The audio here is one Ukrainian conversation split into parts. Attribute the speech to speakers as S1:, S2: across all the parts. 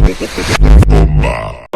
S1: Мамо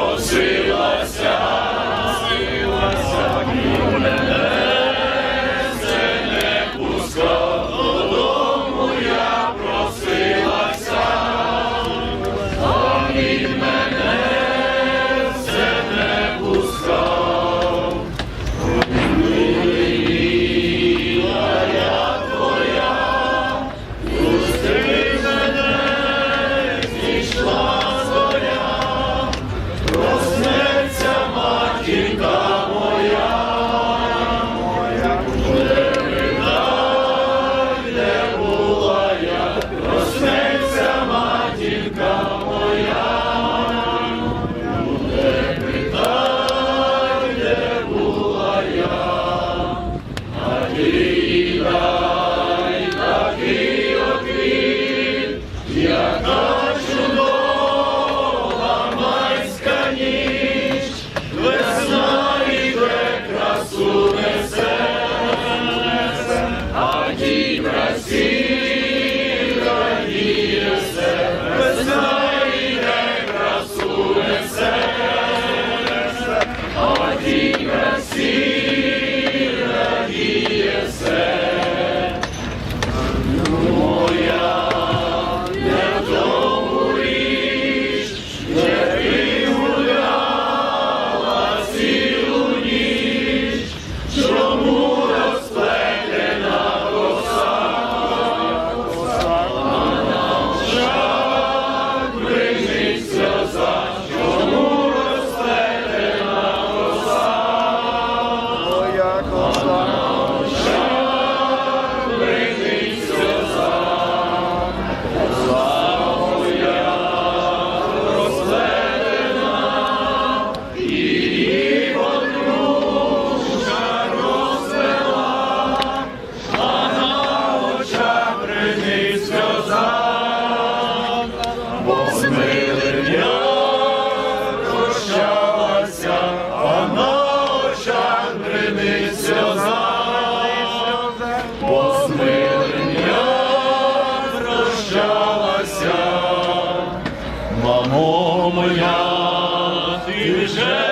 S1: Yeah.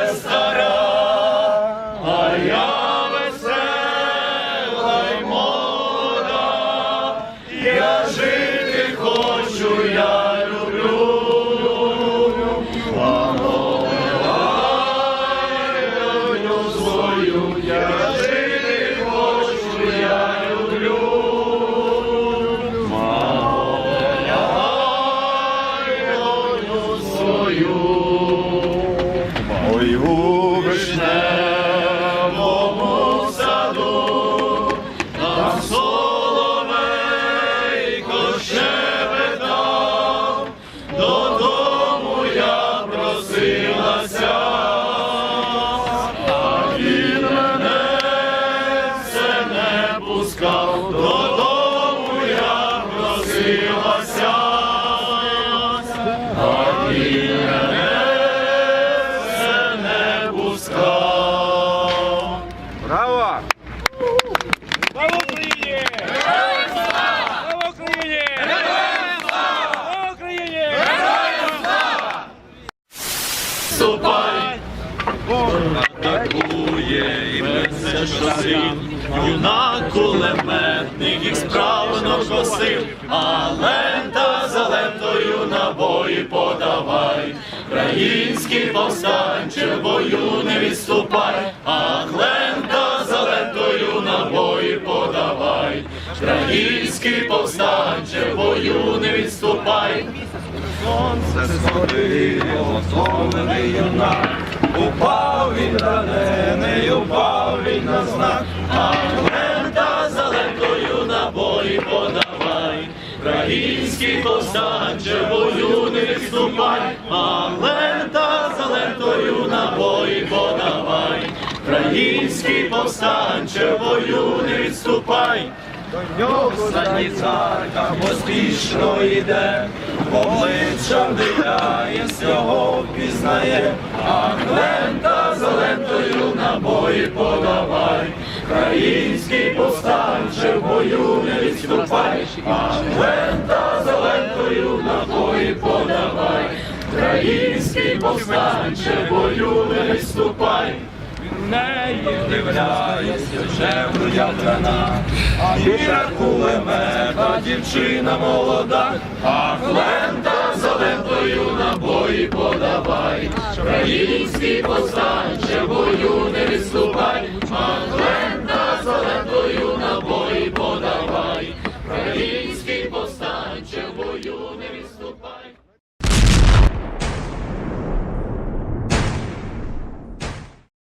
S1: Несе син, юнак кулеметник їх справно косив, а лента за лентою набої подавай. Український повстанче в бою не відступай, а лента за лентою набої подавай. Український повстанче в бою не відступай.
S2: Сонце сходило, зломлений юнак, упав він ранений, упав він на знак,
S1: А лента за лентою набої подавай, Український повстанче бою не відступай, а лента за лентою набої подавай, Український повстанче бою не відступай.
S2: До нього санітарка поспішно йде, в обличчя вдивляє, всього впізнає, а лента за лентою набої подавай, український повстанче в бою не відступай, а лента за лентою набої подавай,
S1: Український повстанче, в бою не відступай,
S2: неї вдивляється вже в грудях рана, а віра кулемета, дівчина молода,
S1: а флента зеленою набої на бої подавай. країнський повстанче, бою не відступай, а